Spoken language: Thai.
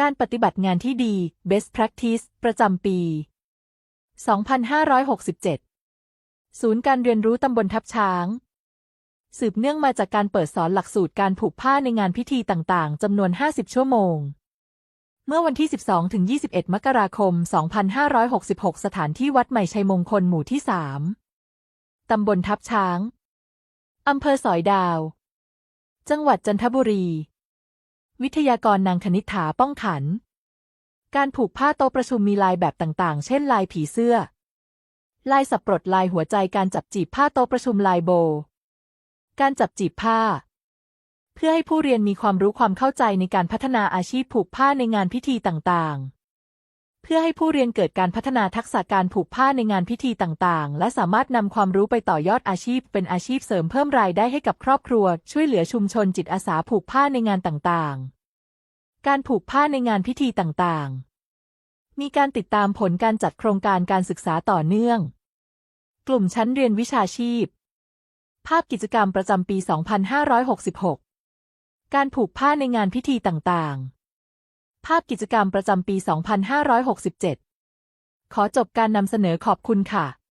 การปฏิบัติงานที่ดี Best Practice ประจำปี 2567 ศูนย์การเรียนรู้ตำบลทับช้าง สืบเนื่องมาจากการเปิดสอนหลักสูตรการผูกผ้าในงานพิธีต่างๆ จำนวน 50 ชั่วโมง เมื่อวันที่ 12-21 มกราคม 2566 สถานที่วัดใหม่ชัยมงคลหมู่ที่ 3 ตำบลทับช้าง อำเภอสอยดาว จังหวัดจันทบุรี วิทยากรนางคณิษฐาป้องขัน การผูกผ้าโต๊ะประชุมมีลายแบบต่างๆ เช่นลายผีเสื้อ ลายสับปรดลายหัวใจการจับจีบผ้าโต๊ะประชุมลายโบ การจับจีบผ้า เพื่อให้ผู้เรียนมีความรู้ความเข้าใจในการพัฒนาอาชีพผูกผ้าในงานพิธีต่างๆ เพื่อให้ผู้เรียนเกิดการพัฒนาทักษะการผูกผ้าในงานพิธีต่างๆ และสามารถนำความรู้ไปต่อยอดอาชีพ เป็นอาชีพเสริมเพิ่มรายได้ให้กับครอบครัว ช่วยเหลือชุมชนจิตอาสาผูกผ้าในงานต่างๆ การผูกผ้าในงานพิธีต่างๆ มีการติดตามผลการจัดโครงการการศึกษาต่อเนื่อง กลุ่มชั้นเรียนวิชาชีพ ภาพกิจกรรมประจำปี 2566 การผูกผ้าในงานพิธีต่างๆ ภาพกิจกรรมประจำปี 2567 ขอจบการนำเสนอขอบคุณค่ะ